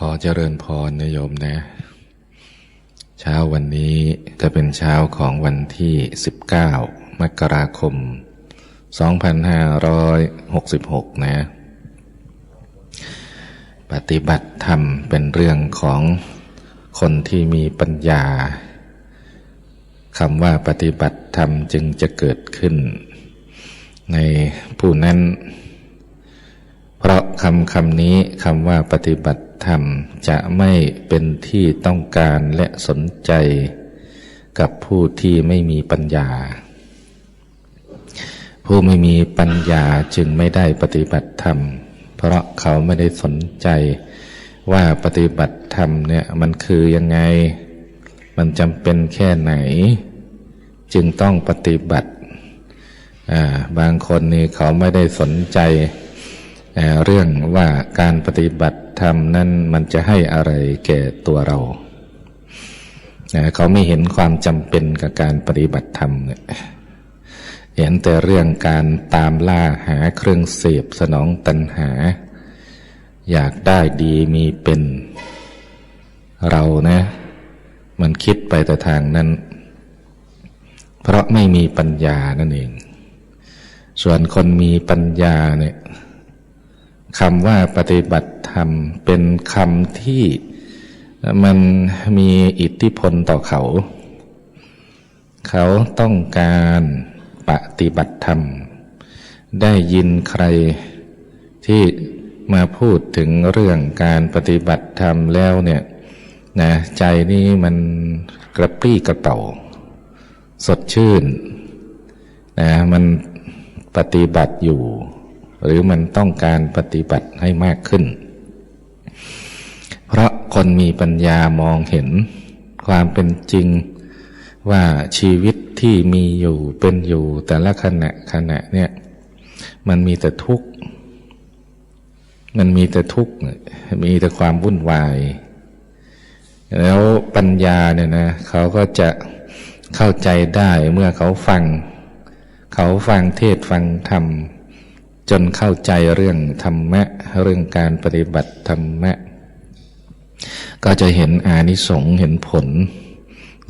ขอเจริญพรนะโยมนะ เช้าวันนี้จะเป็นเช้าของวันที่ 19 มกราคม 2566 นะ ปฏิบัติธรรมเป็นเรื่องของคนที่มีปัญญาคำว่าปฏิบัติธรรมจึงจะเกิดขึ้น ในผู้นั้น พราะคำคำนี้คำว่าปฏิบัติธรรมจะไม่เป็นที่ต้องการและสนใจกับผู้ที่ไม่มีปัญญา ผู้ไม่มีปัญญาจึงไม่ได้ปฏิบัติธรรม เพราะเขาไม่ได้สนใจว่าปฏิบัติธรรมเนี่ยมันคือยังไง มันจำเป็นแค่ไหน จึงต้องปฏิบัติ บางคนนี่เขาไม่ได้สนใจ เรื่องว่าการปฏิบัติธรรมนั้นมันจะให้อะไรแก่ตัวเรา เขาไม่เห็นความจำเป็นกับการปฏิบัติธรรมเนี่ยเห็นแต่เรื่องการตามล่าหาเครื่องเสพสนองตัณหา อยากได้ดีมีเป็นเรานะ มันคิดไปแต่ทางนั้น เพราะไม่มีปัญญานั่นเอง ส่วนคนมีปัญญาเนี่ย คำว่าปฏิบัติธรรมเป็นคำที่มันมีอิทธิพลต่อเขา เขาต้องการปฏิบัติธรรม ได้ยินใครที่มาพูดถึงเรื่องการปฏิบัติธรรมแล้วเนี่ยนะใจนี้มันกระปรี้กระเต่าสดชื่นนะมันปฏิบัติอยู่ หรือมันต้องการปฏิบัติให้มากขึ้น เพราะคนมีปัญญามองเห็นความเป็นจริงว่าชีวิตที่มีอยู่เป็นอยู่แต่ละขณะขณะเนี่ยมันมีแต่ทุกข์ มันมีแต่ทุกข์ มีแต่ความวุ่นวาย แล้วปัญญาเนี่ยนะเขาก็จะเข้าใจได้เมื่อเขาฟัง เขาฟังเทศฟังธรรม จนเข้าใจเรื่องธรรมะ เรื่องการปฏิบัติธรรมะ ก็จะเห็นอานิสงส์เห็นผล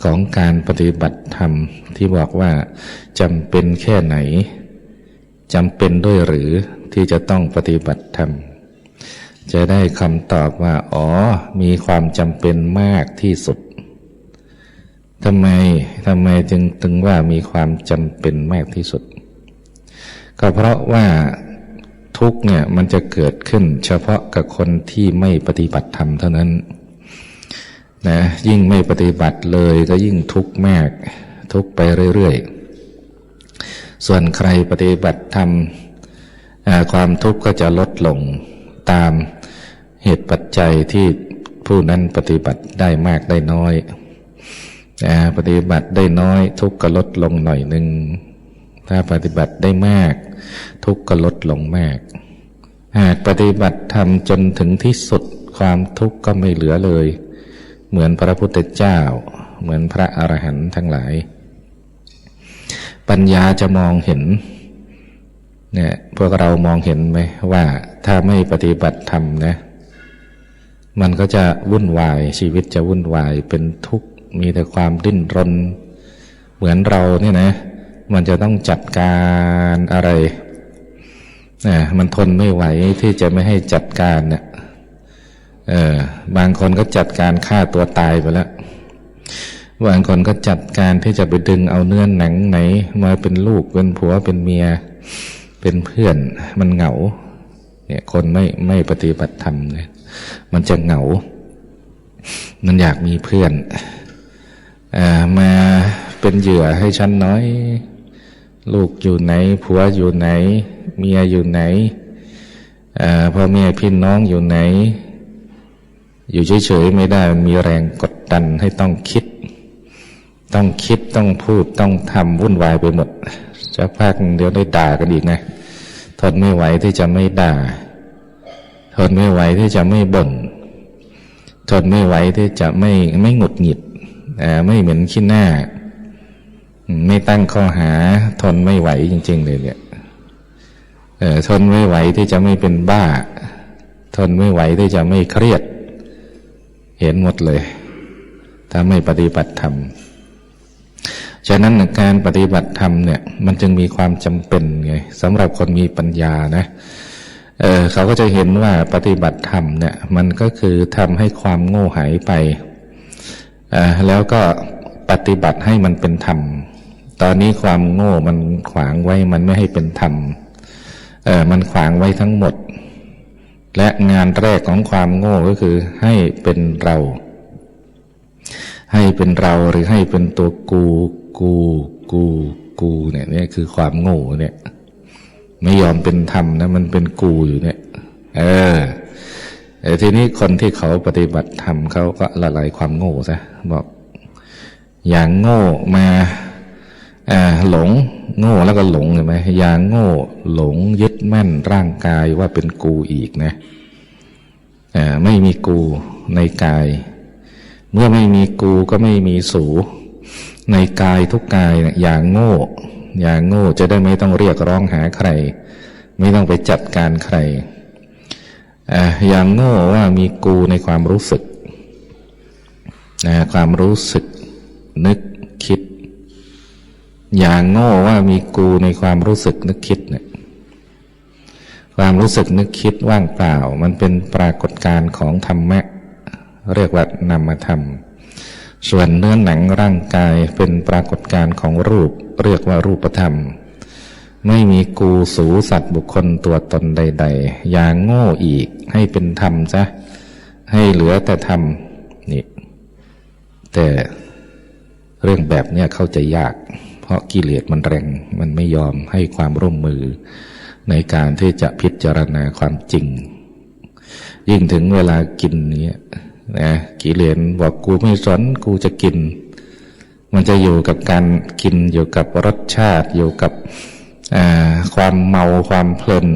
ของการปฏิบัติธรรมที่บอกว่าจำเป็นแค่ไหนจำเป็นด้วยหรือที่จะต้องปฏิบัติธรรม จะได้คำตอบว่า อ๋อ มีความจำเป็นมากที่สุดทำไมทำไมจึงถึงว่ามีความจำเป็นมากที่สุด ก็เพราะว่า ทุกเนี่ยมันจะเกิดขึ้น เฉพาะกับคนที่ไม่ปฏิบัติธรรมเท่านั้นนะยิ่งไม่ปฏิบัติเลยก็ยิ่งทุกข์มาก ทุกข์ไปเรื่อยๆ ส่วนใครปฏิบัติธรรมความทุกข์ก็จะลดลงตามเหตุปัจจัยที่ผู้นั้นปฏิบัติได้มากได้น้อยปฏิบัติได้น้อย ทุกข์ก็ลดลงหน่อยหนึ่ง ถ้าปฏิบัติได้มาก ทุกข์ก็ลดลงมาก หากปฏิบัติทำจนถึงที่สุดความทุกข์ก็ไม่เหลือเลย เหมือนพระพุทธเจ้า เหมือนพระอรหันต์ทั้งหลาย ปัญญาจะมองเห็นเนี่ยพวกเรามองเห็นไหมว่าถ้าไม่ปฏิบัติธรรมนะ มันก็จะวุ่นวายชีวิตจะวุ่นวายเป็นทุกข์มีแต่ความดิ้นรน เหมือนเราเนี่ยนะ มันจะต้องจัดการอะไรนะมันทนไม่ไหวที่จะไม่ให้จัดการเนี่ยเออบางคนก็จัดการฆ่าตัวตายไปแล้วบางคนก็จัดการที่จะไปดึงเอาเนื้อหนังไหน มาเป็นลูกเป็นผัวเป็นเมีย เป็นเพื่อนมันเหงา เนี่ยคนไม่ไม่ปฏิบัติธรรมเนี่ยมันจะเหงา มันอยากมีเพื่อนอมาเป็นเหยื่อให้ฉันน้อย ลูกอยู่ไหน ผัวอยู่ไหน เมียอยู่ไหนพ่อแม่พี่น้องอยู่ไหน อยู่เฉยๆไม่ได้มันมีแรงกดดันให้ต้องคิด ต้องคิดต้องพูดต้องทำวุ่นวายไปหมดจะพักเดี๋ยวได้ด่ากันอีกนะทนไม่ไหวที่จะไม่ด่า ทนไม่ไหวที่จะไม่บ่นทนไม่ไหวที่จะไม่ไม่หงุดหงิดไม่เหมือนขี้หน้า ไม่ตั้งข้อหาทนไม่ไหวจริง ๆ เลยเนี่ยเออทนไม่ไหวที่จะไม่เป็นบ้า ทนไม่ไหวที่จะไม่เครียด เห็นหมดเลย ถ้าไม่ปฏิบัติธรรมฉะนั้นการปฏิบัติธรรมเนี่ย มันจึงมีความจำเป็นไงสำหรับคนมีปัญญานะเออเขาก็จะเห็นว่าปฏิบัติธรรมเนี่ย มันก็คือทำให้ความโง่หายไปอ่แล้วก็ปฏิบัติให้มันเป็นธรรม ตอนนี้ความโง่มันขวางไว้มันไม่ให้เป็นธรรมเออมันขวางไว้ทั้งหมด และงานแรกของความโง่ก็คือให้เป็นเรา ให้เป็นเราหรือให้เป็นตัวกู กู กู กูเนี่ยนี่คือความโง่เนี่ย ไม่ยอมเป็นธรรมนะมันเป็นกูอยู่เนี่ย เออแต่ทีนี้คนที่เขาปฏิบัติธรรมเขาก็ละลายความโง่ซะบอกอย่างโง่มา หลงโง่แล้วก็หลงเห็นไหมอย่างโง่หลงยึดมั่นร่างกายว่าเป็นกูอีกนะไม่มีกูในกาย เมื่อไม่มีกูก็ไม่มีสูในกายทุกกายอย่างโง่ อย่างโง่จะได้ไม่ต้องเรียกร้องหาใคร ไม่ต้องไปจัดการใครอย่างโง่ว่ามีกูในความรู้สึกนะความรู้สึกนึก อย่างโง่ว่ามีกูในความรู้สึกนึกคิดเนี่ยความรู้สึกนึกคิดว่างเปล่า มันเป็นปรากฏการณ์ของธรรมะ เรียกว่านามธรรม ส่วนเนื้อหนังร่างกายเป็นปรากฏการณ์ของรูป เรียกว่ารูปธรรม ไม่มีกูสูสัตว์บุคคลตัวตนใด ๆ อย่างโง่อีกให้เป็นธรรมซะให้เหลือแต่ธรรมนี่แต่เรื่องแบบเนี้ยเข้าใจยาก เพราะกิเลสมันแรงมันไม่ยอมให้ความร่วมมือ ในการที่จะพิจารณาความจริง ยิ่งถึงเวลากินเนี้ยนะกิเลสบอกกูไม่สนกูจะกิน มันจะอยู่กับการกินอยู่กับรสชาติ อยู่กับความเมาความเพลิน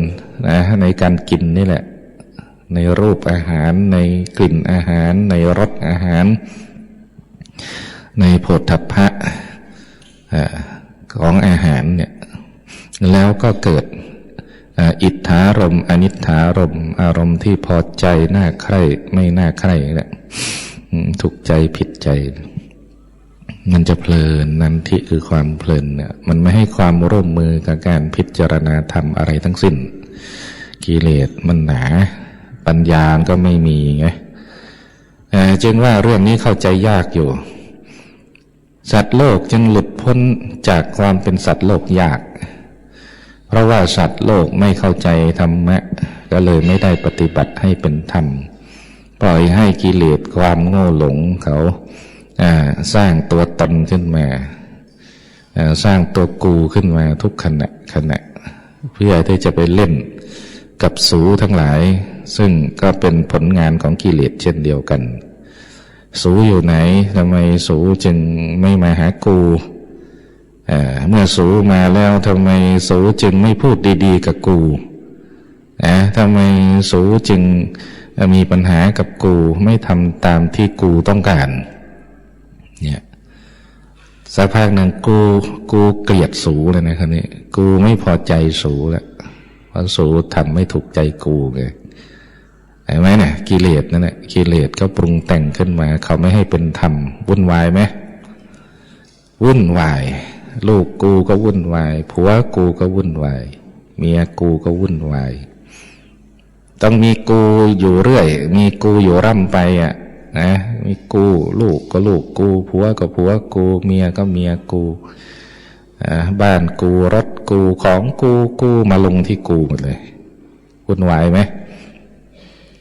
นะในการกินนี่แหละ ในรูปอาหาร ในกลิ่นอาหาร ในรสอาหาร ในโผฏฐัพพะ ของอาหารเนี่ยแล้วก็เกิดอิทธารมอนิธารม อารมณ์ที่พอใจน่าใคร่ไม่น่าใคร่แหละถูกใจผิดใจ มันจะเพลินนั้นที่คือความเพลินเนี่ยมันไม่ให้ความร่วมมือกับการพิจารณาธรรมอะไรทั้งสิ้น กิเลสมันหนา ปัญญาก็ไม่มีไงจึงว่าเรื่องนี้เข้าใจยากอยู่ สัตว์โลกจึงหลุดพ้นจากความเป็นสัตว์โลกยาก เพราะว่าสัตว์โลกไม่เข้าใจธรรมะก็เลยไม่ได้ปฏิบัติให้เป็นธรรม ปล่อยให้กิเลสความโง่หลงเขาสร้างตัวตนขึ้นมา สร้างตัวกูขึ้นมาทุกขณะขณะ เพื่อที่จะไปเล่นกับสูทั้งหลาย ซึ่งก็เป็นผลงานของกิเลสเช่นเดียวกัน สูอยู่ไหนทำไมสูจึงไม่มาหากูเเมื่อสูมาแล้วทำไมสูจึงไม่พูดดีๆกับกูนะทำไมสูจึงมีปัญหากับกูไม่ทำตามที่กูต้องการเนี่ยสักพักหนึ่งกูกูเกลียดสูเลยนะครับนี่กูไม่พอใจสูแล้วเพราะสูทำไม่ถูกใจกูเลย ห็นไหมเนี่ยกิเลสนั่นแหละกิเลสก็ปรุงแต่งขึ้นมา เขาไม่ให้เป็นธรรมวุ่นวายไหมวุ่นวาย ลูกกูก็วุ่นวายผัวกูก็วุ่นวายเมียกูก็วุ่นวายต้องมีกูอยู่เรื่อย มีกูอยู่ร่ำไปอะนะมีกูลูกก็ลูกกูผัวก็ผัวกูเมียก็เมียกูบ้านกูรถกูของกูกูมาลงที่กูหมดเลยวุ่นวายไหม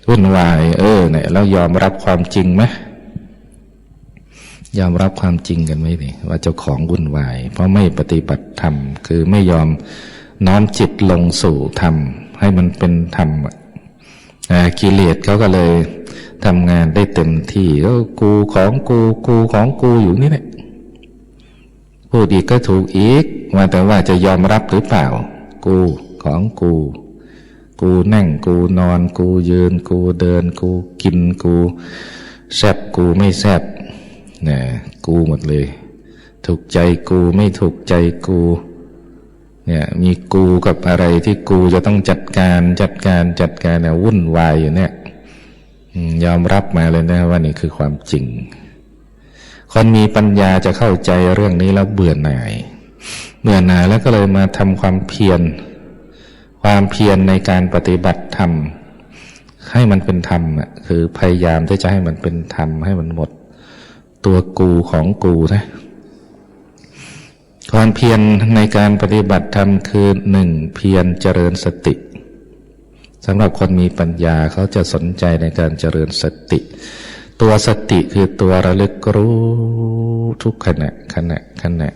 วุ่นวาย เออเนี่ยแล้วยอมรับความจริงไหมยอมรับความจริงกันไหมนี่ว่าเจ้าของวุ่นวาย เพราะไม่ปฏิบัติธรรม คือไม่ยอมน้อมจิตลงสู่ธรรม ให้มันเป็นธรรมกิเลสเขาก็เลยทำงานได้เต็มที่ก็กูของกูกูของกูอยู่นี่แหละพูดอีกก็ถูกอีกว่าแต่ว่าจะยอมรับหรือเปล่า กูของกู กูนั่งกูนอน กูยืน กูเดิน กูกินกูแซบกูไม่แซบนะกูหมดเลย ถูกใจกูไม่ถูกใจกูเนี่ยมีกูกับอะไรที่กูจะต้องจัดการจัดการจัดการเนี่ยวุ่นวายอยู่เนี่ยยอมรับมาเลยนะว่านี่คือความจริง คนมีปัญญาจะเข้าใจเรื่องนี้แล้วเบื่อหน่าย เบื่อหน่ายแล้วก็เลยมาทำความเพียร ความเพียรในการปฏิบัติธรรม ให้มันเป็นธรรมอะคือพยายามที่จะให้มันเป็นธรรมให้มันหมด ตัวกูของกูนะความเพียรในการปฏิบัติธรรมคือหนึ่งเพียรเจริญสติสำหรับคนมีปัญญาเขาจะสนใจในการเจริญสติ ตัวสติคือตัวระลึกรู้ทุกขณะขณะขณะ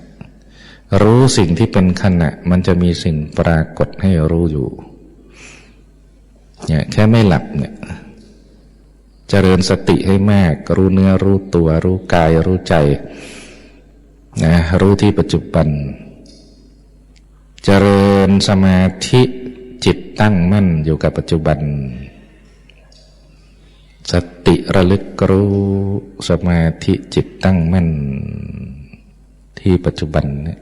รู้สิ่งที่เป็นขณะ มันจะมีสิ่งปรากฏให้รู้อยู่เนี่ยแค่ไม่หลับเนี่ยเจริญสติให้มาก รู้เนื้อรู้ตัว รู้กายรู้ใจนะรู้ที่ปัจจุบันเจริญสมาธิจิตตั้งมั่นอยู่กับปัจจุบัน สติระลึกรู้สมาธิจิตตั้งมั่นที่ปัจจุบันเนี่ย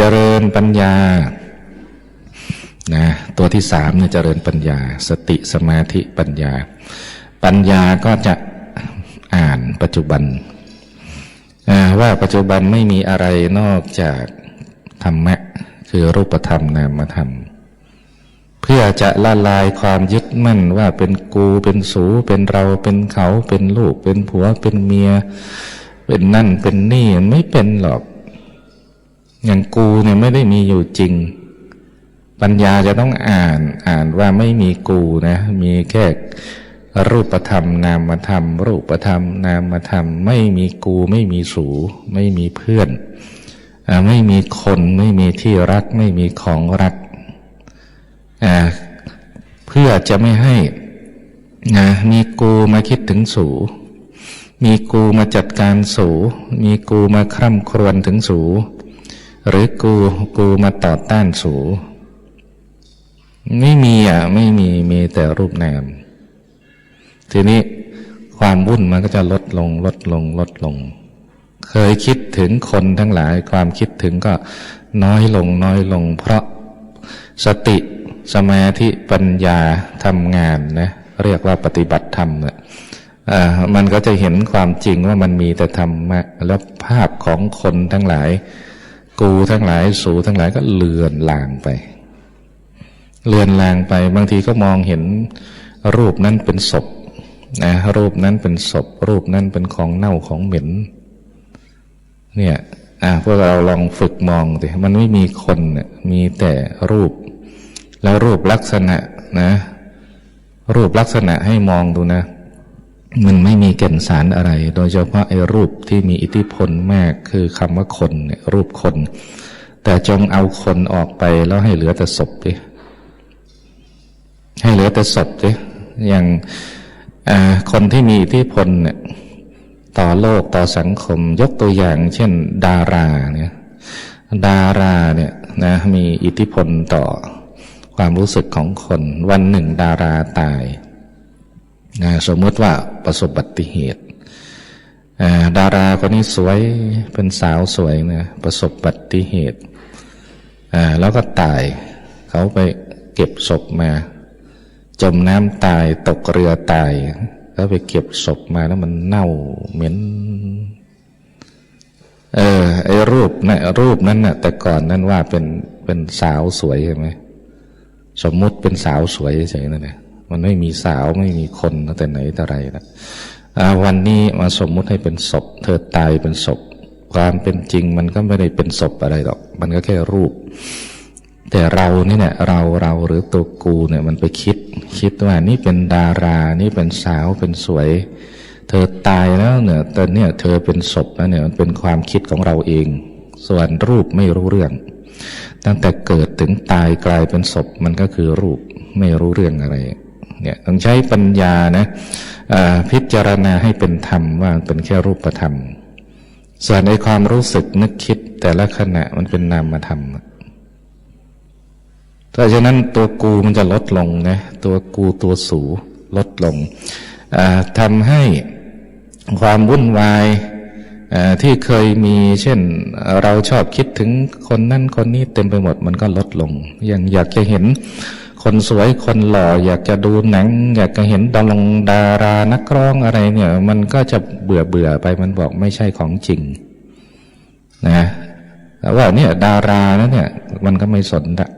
เจริญปัญญานะตัวที่สามเนี่ยเจริญปัญญา สติสมาธิปัญญา ปัญญาก็จะอ่านปัจจุบันว่าปัจจุบันไม่มีอะไรนอกจากธรรมะ คือรูปธรรมนามธรรม เพื่อจะละลายความยึดมั่นว่าเป็นกูเป็นสูเป็นเราเป็นเขาเป็นลูก เป็นผัวเป็นเมีย เป็นนั่นเป็นนี่ไม่เป็นหรอก อย่างกูเนี่ยไม่ได้มีอยู่จริง ปัญญาจะต้องอ่านอ่านว่าไม่มีกูนะ มีแค่รูปธรรม นามธรรม รูปธรรม นามธรรม ไม่มีกูไม่มีสู ไม่มีเพื่อน ไม่มีคนไม่มีที่รัก ไม่มีของรัก เพื่อจะไม่ให้มีกูมาคิดถึงสู มีกูมาจัดการสู มีกูมาคร่ำครวญถึงสู หรือกูกูมาต่อต้านสู ไม่มีอะไม่มีมีแต่รูปนาม ทีนี้ความวุ่นมันก็จะลดลง ลดลง ลดลง เคยคิดถึงคนทั้งหลาย ความคิดถึงก็น้อยลงน้อยลง เพราะสติสมาธิปัญญาทำงานนะเรียกว่าปฏิบัติธรรมเนี่ยมันก็จะเห็นความจริงว่ามันมีแต่ธรรมะแล้วภาพของคนทั้งหลาย กูทั้งหลายสูทั้งหลายก็เลือนลางไป เลือนลางไป บางทีก็มองเห็นรูปนั้นเป็นศพนะรูปนั้นเป็นศพ รูปนั้นเป็นของเน่าของเหม็น เนี่ยอ่าพวกเราลองฝึกมองสิมันไม่มีคนเนี่ยมีแต่รูป แล้วรูปลักษณะนะ รูปลักษณะให้มองดูนะ มันไม่มีแก่นสารอะไร โดยเฉพาะไอ้รูปที่มีอิทธิพลมากคือคำว่าคนเนี่ยรูปคน แต่จงเอาคนออกไปแล้วให้เหลือแต่ศพดิให้เหลือแต่ศพดิอย่างคนที่มีอิทธิพลเนี่ยต่อโลกต่อสังคม ยกตัวอย่าง เช่น ดาราเนี่ยดาราเนี่ยนะมีอิทธิพลต่อความรู้สึกของคน วันหนึ่งดาราตาย นะสมมติว่าประสบบัติเหตุดาราคนนี้สวยเป็นสาวสวยนะประสบบัติเหตุแล้วก็ตายเขาไปเก็บศพมา จมน้ำตายตกเรือตายแล้วไปเก็บศพมาแล้วมันเน่าเหม็นเออไอ้รูปนะรูปนั้นนะ่ะ แต่ก่อนนั้นว่าเป็นเป็นสาวสวยใช่ไหมสมมุติเป็นสาวสวยเฉยๆนั่นแหละ มันไม่มีสาวไม่มีคนแต่ไหนแต่ไรนะวันนี้มาสมมุติให้เป็นศพ เธอตายเป็นศพ ความเป็นจริงมันก็ไม่ได้เป็นศพอะไรหรอก มันก็แค่รูป แต่เรานี่เนี่ยเราเราหรือตัวกูเนี่ยมันไปคิด คิดว่านี่เป็นดารานี่เป็นสาวเป็นสวย เธอตายแล้วเนี่ยแตอนเนี้ยเธอเป็นศพแล้วเนี่ยมันเป็นความคิดของเราเอง ส่วนรูปไม่รู้เรื่อง ตั้งแต่เกิดถึงตายกลายเป็นศพมันก็คือรูปไม่รู้เรื่องอะไร เนี่ยต้องใช้ปัญญานะพิจารณาให้เป็นธรรมว่าเป็นแค่รูปธรรม ส่วนในความรู้สึกนึกคิดแต่ละขณะมันเป็นนามธรรมเพราฉะนั้นตัวกูมันจะลดลงนะตัวกูตัวสูลดลงทำให้ความวุ่นวายที่เคยมีเช่นเราชอบคิดถึงคนนั่นคนนี้เต็มไปหมดมันก็ลดลง อย่างอยากจะเห็น คนสวยคนหล่อ อยากจะดูหนัง อยากจะเห็นดารงดารานักร้องอะไรเนี่ย มันก็จะเบื่อเบื่อไปมันบอกไม่ใช่ของจริงนะแต่ว่าเนี่ยดารานะเนี่ยมันก็ไม่สนละ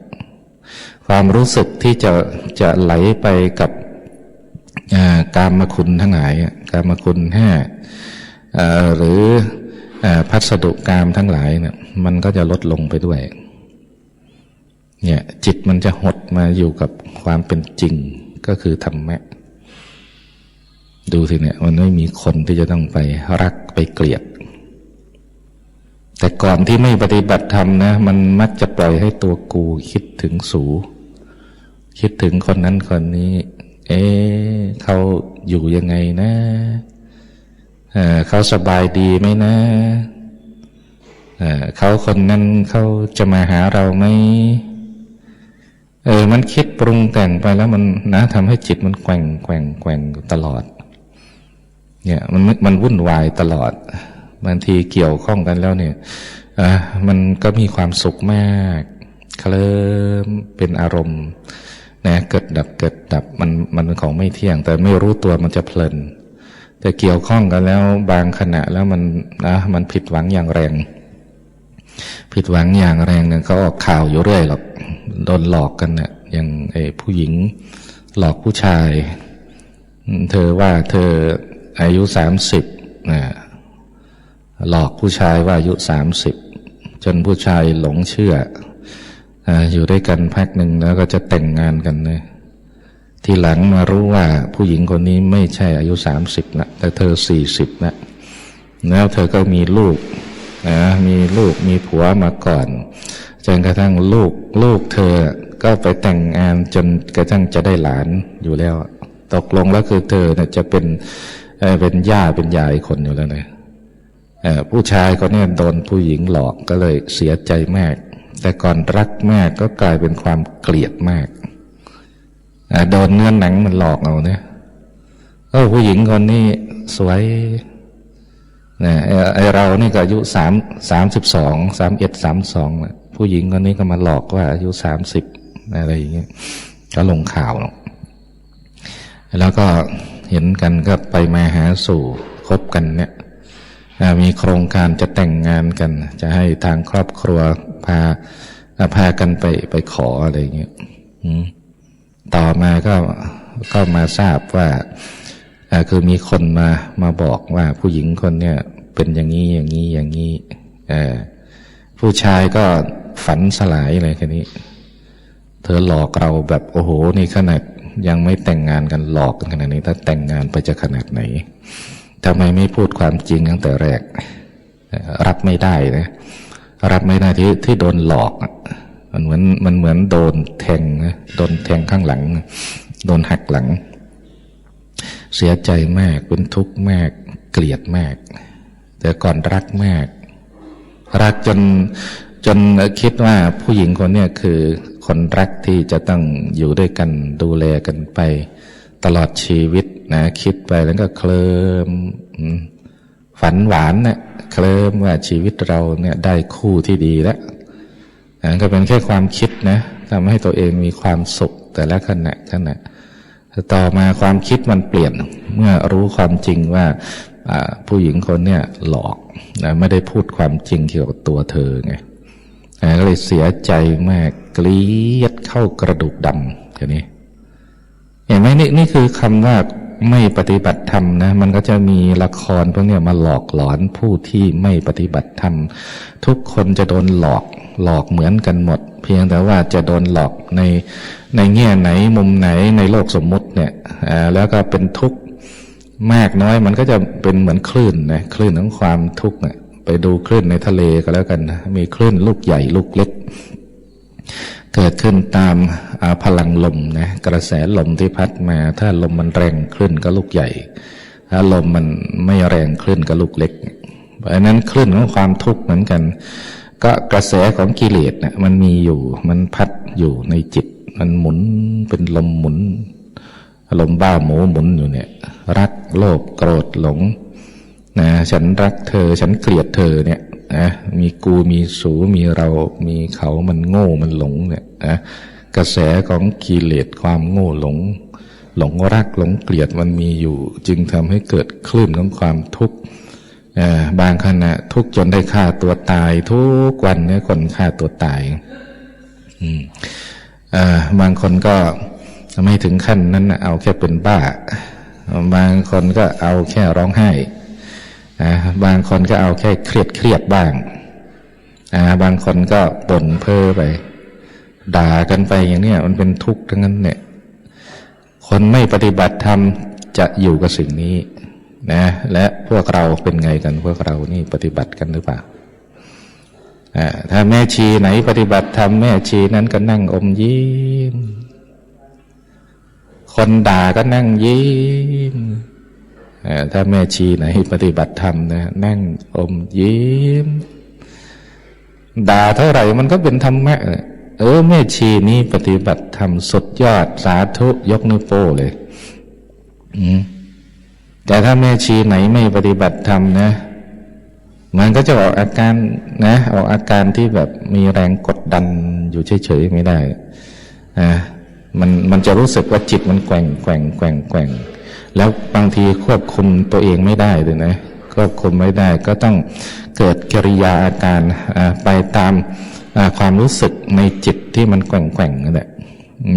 ความรู้สึกที่จะจะไหลไปกับการมคุณทั้งหลายการมคุณห้าหรือพัสดุกามทั้งหลายเนี่ยมันก็จะลดลงไปด้วย เนี่ยจิตมันจะหดมาอยู่กับความเป็นจริงก็คือธรรมะ ดูสิเนี่ยมันไม่มีคนที่จะต้องไปรักไปเกลียด แต่ก่อนที่ไม่ปฏิบัติธรรมนะ มันมักจะปล่อยให้ตัวกูคิดถึงสู คิดถึงคนนั้นคนนี้ เอ๊เขาอยู่ยังไงนะเขาสบายดีไหมนะเขาคนนั้นเขาจะมาหาเราไหม เออ มันคิดปรุงแต่งไปแล้วมันนะทำให้จิตมันแกว่งแกว่งแกว่งตลอด เนี่ยมันมันวุ่นวายตลอดบางทีเกี่ยวข้องกันแล้วเนี่ยอะมันก็มีความสุขมากเคลิ้มเป็นอารมณ์นะเกิดดับเกิดดับมันมันของไม่เที่ยง แต่ไม่รู้ตัวมันจะเพลิน แต่เกี่ยวข้องกันแล้วบางขณะแล้วมันนะมันผิดหวังอย่างแรง ผิดหวังอย่างแรงเนี่ยเขาออกข่าวอยู่เรื่อยหรอกโดนหลอกกันเนี่ยอย่างไอ้ผู้หญิงหลอกผู้ชาย เธอว่าเธออายุสามสิบหลอกผู้ชายว่าอายุสามสิบจนผู้ชายหลงเชื่ออยู่ด้วยกันพักหนึ่งแล้วก็จะแต่งงานกันเลยทีหลังมารู้ว่าผู้หญิงคนนี้ไม่ใช่อายุสามสิบละแต่เธอสี่สิบละแล้วเธอก็มีลูก นะมีลูกมีผัวมาก่อน จนกระทั่งลูกลูกเธอก็ไปแต่งงานจนกระทั่งจะได้หลานอยู่แล้ว ตกลงแล้วคือเธอเนี่ยจะเป็นเป็นย่าเป็นยายคนอยู่แล้วเนะผู้ชายคนนี้โดนผู้หญิงหลอกก็เลยเสียใจมาก แต่ก่อนรักมากก็กลายเป็นความเกลียดมากโดนเนื้อหนังมันหลอกเอาเนี่ยเออผู้หญิงคนนี้สวย นะไอเรานี่ก็อายุสามสามสิบสองสามเอ็ดสามสองผู้หญิงคนนี้ก็มาหลอกว่าอายุสามสิบอะไรอย่างเงี้ยก็ลงข่าว แล้วก็เห็นกันก็ไปมาหาสู่คบกันเนี่ยมีโครงการจะแต่งงานกัน จะให้ทางครอบครัวพาพากันไปไปขออะไรอย่างเงี้ยต่อมาก็ก็มาทราบว่า คือมีคนมามาบอกว่าผู้หญิงคนเนี้ยเป็นอย่างนี้อย่างนี้อย่างนี้ผู้ชายก็ฝันสลายเลยแค่นี้ เธอหลอกเราแบบโอ้โหนี่ขนาดยังไม่แต่งงานกันหลอกกันขนาดนี้ถ้าแต่งงานไปจะขนาดไหนทำไมไม่พูดความจริงตั้งแต่แรก รับไม่ได้นะรับไม่ได้ที่ที่โดนหลอกมันเหมือนมันเหมือนโดนแทงนะโดนแทงข้างหลัง โดนหักหลัง เสียใจมากเป็นทุกข์มาก เกลียดมาก แต่ก่อนรักมาก รักจนจนคิดว่าผู้หญิงคนนี้คือคนรักที่จะต้องอยู่ด้วยกันดูแลกันไปตลอดชีวิตนะคิดไปแล้วก็เคลิมฝันหวานเนะี่ยเคลิมว่าชีวิตเราเนี่ยได้คู่ที่ดีแล้วนั่นก็เป็นแค่ความคิดนะทำให้ตัวเองมีความสุขแต่ละขณะขณะ ต่อมาความคิดมันเปลี่ยน เมื่อรู้ความจริงว่าผู้หญิงคนเนี่ยหลอกนะไม่ได้พูดความจริงเกี่ยวกับตัวเธอไงก็เลยเสียใจมากกรี๊ดเข้ากระดูกดำทีนี้เห็นไหมนี่นี่คือคำว่า ไม่ปฏิบัติธรรมนะมันก็จะมีละครพวกนี้มาหลอกหลอนผู้ที่ไม่ปฏิบัติธรรมทุกคนจะโดนหลอกหลอกเหมือนกันหมด เพียงแต่ว่าจะโดนหลอกในในแง่ไหนมุมไหนในโลกสมมุติเนี่ยแล้วก็เป็นทุกข์มากน้อยมันก็จะเป็นเหมือนคลื่นนะคลื่นของความทุกข์เนี่ยไปดูคลื่นในทะเลก็แล้วกันนะมีคลื่นลูกใหญ่ลูกเล็ก เกิดขึ้นตามพลังลมนะกระแสลมที่พัดมา ถ้าลมมันแรงคลื่นก็ลูกใหญ่ ถ้าลมมันไม่แรงคลื่นก็ลูกเล็ก เพราะนั้นคลื่นของความทุกข์เหมือนกัน ก็กระแสของกิเลสนี่ยมันมีอยู่มันพัดอยู่ในจิต มันหมุนเป็นลมหมุนลมบ้าหมูหมุนอยู่เนี่ย รักโลภโกรธหลงนะฉันรักเธอฉันเกลียดเธอเนี่ย นะมีกูมีสูมีเรา มีเขามันโง่มันหลงเนี่ยนะกระแสของกิเลสความโง่หลง หลงรักหลงเกลียดมันมีอยู่ จึงทำให้เกิดคลื่นของความทุกข์บางขณะทุกจนได้ฆ่าตัวตาย ทุกวันเนี่ยคนฆ่าตัวตายบางคนก็ไม่ถึงขั้นนั้นเอาแค่เป็นบ้า บางคนก็เอาแค่ร้องไห้ อ่าบางคนก็เอาแค่เครียดเครียดบ้างอ่าบางคนก็บ่นเพ้อไป ด่ากันไปอย่างเนี้ยมันเป็นทุกข์ทั้งนั้นเนี่ย คนไม่ปฏิบัติธรรมจะอยู่กับสิ่งนี้นะ และพวกเราเป็นไงกันพวกเรานี่ปฏิบัติกันหรือเปล่าถ้าแม่ชีไหนปฏิบัติธรรมแม่ชีนั้นก็นั่งอมยิ้ม คนด่าก็นั่งยิ้ม ถ้าแม่ชีไหนปฏิบัติธรรมนะนั่งอมยิ้ม ด่าเท่าไหร่มันก็เป็นธรรมะเออแม่ชีนี้ปฏิบัติธรรมสุดยอดสาธุยกนิ้วโป้เลยแต่ถ้าแม่ชีไหนไม่ปฏิบัติธรรมนะ มันก็จะออกอาการนะออกอาการที่แบบมีแรงกดดันอยู่เฉยๆไม่ได้อ่ามันมันจะรู้สึกว่าจิตมันแกว่งแกว่งแกว่งแกว่งแแล้วบางทีควบคุมตัวเองไม่ได้เลยนะควบคุมไม่ได้ก็ต้องเกิดกิริยาอาการไปตามความรู้สึกในจิตที่มันแกว่งแกว่งนั่นแหละ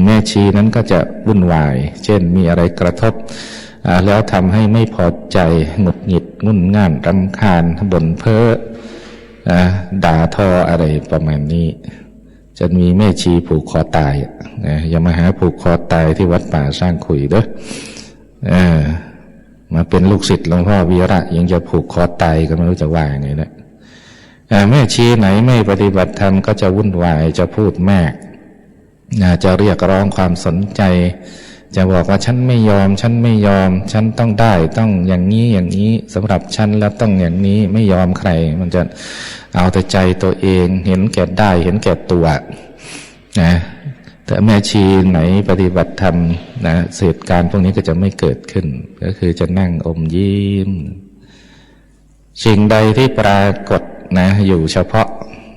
แม่ชีนั้นก็จะวุ่นวาย เช่นมีอะไรกระทบ แล้วทำให้ไม่พอใจหงุดหงิดงุ่นง่านรำคาญบ่นเพ้อด่าทออะไรประมาณนี้จะมีแม่ชีผูกคอตายอะนะอย่ามาหาผูกคอตายที่วัดป่าสร้างขุยเด้อ เออ มาเป็นลูกศิษย์หลวงพ่อวีระ ยังจะผูกคอตายก็ไม่รู้จะว่ายังไงนะอ่าแม่ชีไหนไม่ปฏิบัติธรรมก็จะวุ่นวายจะพูดมากนะจะเรียกร้องความสนใจ จะบอกว่าฉันไม่ยอม ฉันไม่ยอม ฉันต้องได้ต้องอย่างนี้อย่างนี้สำหรับฉันแล้วต้องอย่างนี้ไม่ยอมใคร มันจะเอาแต่ใจตัวเอง เห็นแก่ได้เห็นแก่ตัวนะ แต่แม่ชีไหนปฏิบัติธรรมนะเหตุการณ์พวกนี้ก็จะไม่เกิดขึ้น ก็คือจะนั่งอมยิ้มสิ่งใดที่ปรากฏนะอยู่เฉพาะ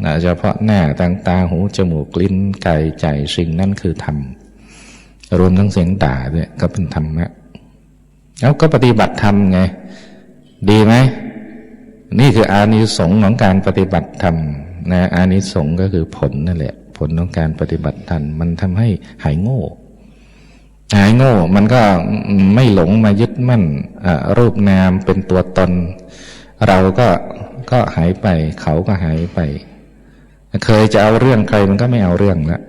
นะเฉพาะหน้าทางตาหูจมูกลิ้นกายใจสิ่งนั้นคือธรรมรวมทั้งเสียงด่าด้วยก็เป็นธรรมะแล้วก็ปฏิบัติธรรมไง ดีไหมนี่คืออานิสงส์ของการปฏิบัติธรรมนะอานิสงส์ก็คือผลนั่นแหละ ผลของการปฏิบัติธรรมมันทำให้หายโง่ หายโง่ มันก็ไม่หลงมายึดมั่นรูปนามเป็นตัวตน เราก็ก็หายไป เขาก็หายไป เคยจะเอาเรื่องใครมันก็ไม่เอาเรื่องละ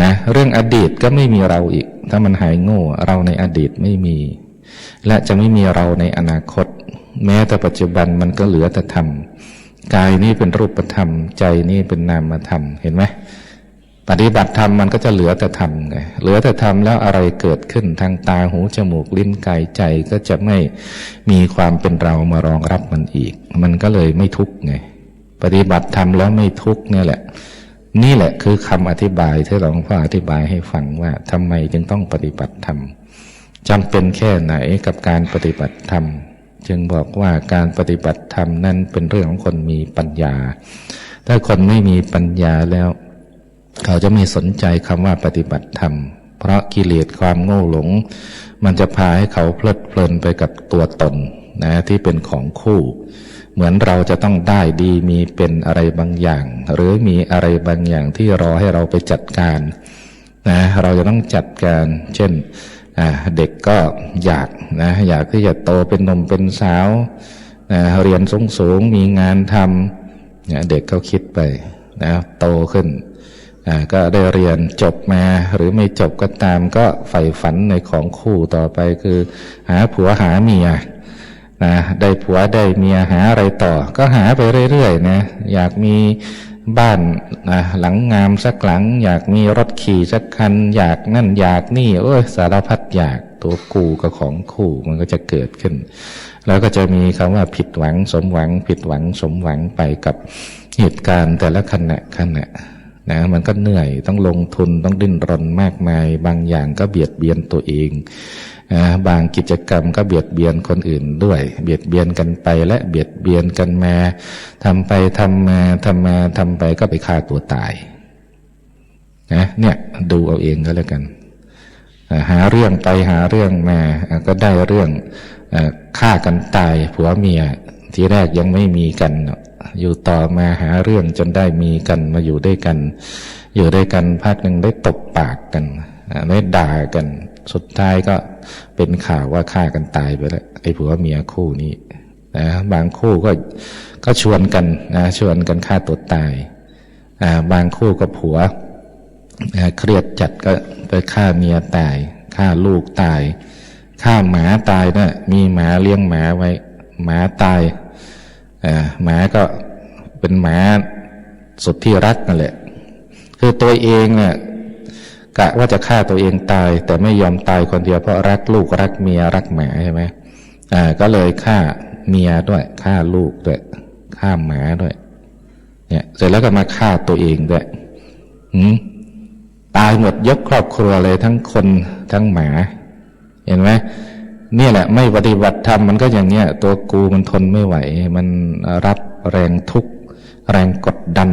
นะเรื่องอดีตก็ไม่มีเราอีก ถ้ามันหายโง่ เราในอดีตไม่มี และจะไม่มีเราในอนาคต แม้แต่ปัจจุบันมันก็เหลือแต่ธรรม กายนี้เป็นรูปธรรม ใจนี้เป็นนามธรรม เห็นไหมปฏิบัติธรรมมันก็จะเหลือแต่ธรรมไงเหลือแต่ธรรมแล้วอะไรเกิดขึ้นทางตาหูจมูกลิ้นกายใจก็จะไม่มีความเป็นเรามารองรับมันอีก มันก็เลยไม่ทุกข์ไงปฏิบัติธรรมแล้วไม่ทุกข์เนี่ยแหละ นี่แหละคือคำอธิบายที่หลวงพ่ออธิบายให้ฟังว่าทำไมจึงต้องปฏิบัติธรรมจำเป็นแค่ไหนกับการปฏิบัติธรรม จึงบอกว่าการปฏิบัติธรรมนั้นเป็นเรื่องของคนมีปัญญา ถ้าคนไม่มีปัญญาแล้ว เขาจะไม่สนใจคำว่าปฏิบัติธรรม เพราะกิเลสความโง่หลง มันจะพาให้เขาเพลิดเพลินไปกับตัวตนนะที่เป็นของคู่ เหมือนเราจะต้องได้ดีมีเป็นอะไรบางอย่าง หรือมีอะไรบางอย่างที่รอให้เราไปจัดการนะเราจะต้องจัดการ เช่น เด็กก็อยากนะอยากที่จะโตเป็นหนุ่มเป็นสาวนะเรียนสูงสูงมีงานทำเนี่ยเด็กก็คิดไปนะโตขึ้นอ่าก็ได้เรียนจบมาหรือไม่จบก็ตามก็ใฝ่ฝันในของคู่ต่อไปคือ หาผัวหาเมียนะได้ผัวได้เมียหาอะไรต่อ ก็หาไปเรื่อยๆนะอยากมี บ้านนะหลังงามสักหลัง อยากมีรถขี่สักคัน อยากนั่นอยากนี่โอ้ยสารพัดอยากตัวกูกับของคู่มันก็จะเกิดขึ้น แล้วก็จะมีคำว่าผิดหวัง สมหวัง ผิดหวัง สมหวังไปกับเหตุการณ์แต่ละขณะขณะนะมันก็เหนื่อยต้องลงทุนต้องดิ้นรนมากมาย บางอย่างก็เบียดเบียนตัวเอง นะบางกิจกรรมก็เบียดเบียนคนอื่นด้วย เบียดเบียนกันไปและเบียดเบียนกันมาทำไปทำมาทำมาทำไปก็ไปฆ่าตัวตายนะเนี่ยดูเอาเองก็แล้วกัน หาเรื่องไปหาเรื่องมาก็ได้เรื่องฆ่ากันตายผัวเมียทีแรกยังไม่มีกัน อยู่ต่อมาหาเรื่องจนได้มีกันมาอยู่ด้วยกัน อยู่ด้วยกันพักหนึ่งได้ตบปากกันได้ด่ากัน สุดท้ายก็ เป็นข่าวว่าฆ่ากันตายไปแล้วไอ้ผัวเมียคู่นี้นะบางคู่ก็ก็ชวนกันนะชวนกันฆ่าตัวตายอ่าบางคู่ก็ผัวเครียดจัดก็ไปฆ่าเมียตายฆ่าลูกตายฆ่าหมาตายนะมีหมาเลี้ยงหมาไว้ หมาตายอ่าหมาก็เป็นหมาสุดที่รักนั่นแหละ คือตัวเองเนี่ย กะว่าจะฆ่าตัวเองตาย แต่ไม่ยอมตายคนเดียวเพราะรักลูกรักเมียรักหมาใช่ไหมอ่าก็เลยฆ่าเมียด้วยฆ่าลูกด้วยฆ่าหมาด้วย เนี่ย เสร็จแล้วก็มาฆ่าตัวเองด้วยหืมตายหมดยกครอบครัวเลยทั้งคนทั้งหมา เห็นไหมเนี่ยแหละ ไม่ปฏิบัติธรรมมันก็อย่างเนี้ย ตัวกูมันทนไม่ไหว มันรับแรงทุกข์แรงกดดัน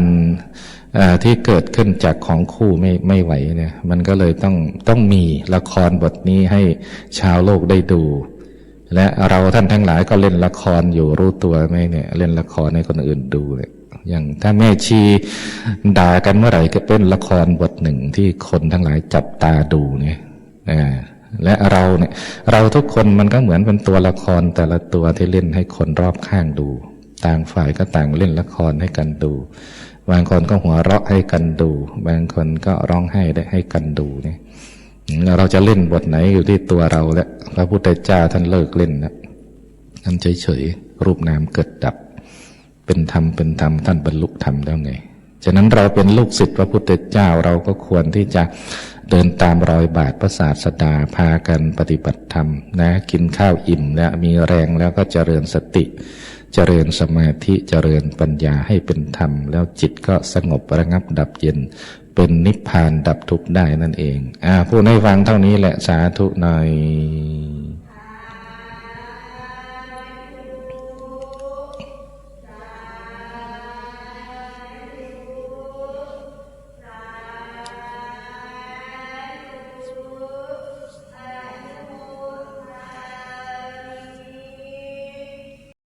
ที่เกิดขึ้นจากของคู่ไม่ไม่ไหวเนี่ยมันก็เลยต้องต้องมีละครบทนี้ให้ชาวโลกได้ดู และเราท่านทั้งหลายก็เล่นละครอยู่รู้ตัวไหมเนี่ยเล่นละครให้คนอื่นดูเลยอย่างถ้าแม่ชีด่ากันเมื่อไหร่ก็เป็นละครบทหนึ่งที่คนทั้งหลายจับตาดูเนี่ยอ่าและเราเนี่ยเราทุกคนมันก็เหมือนเป็นตัวละครแต่ละตัวที่เล่นให้คนรอบข้างดู ต่างฝ่ายก็ต่างเล่นละครให้กันดู บางคนก็หัวเราะให้กันดู บางคนก็ร้องไห้ได้ให้กันดูเนี่ยแล้วเราจะเล่นบทไหนอยู่ที่ตัวเราแล้วพระพุทธเจ้าท่านเลิกเล่นแล้วท่านเฉยๆรูปนามเกิดดับ เป็นธรรมเป็นธรรมท่านบรรลุธรรมแล้วไงฉะนั้นเราเป็นลูกศิษย์พระพุทธเจ้าเราก็ควรที่จะเดินตามรอยบาทพระศาสดาพากันปฏิบัติธรรมนะกินข้าวอิ่มแล้วมีแรงแล้วก็เจริญสติ เจริญสมาธิเจริญปัญญาให้เป็นธรรม แล้วจิตก็สงบระงับดับเย็น เป็นนิพพานดับทุกข์ได้นั่นเอง อ่าพูดให้ฟังเท่านี้แหละสาธุหน่อย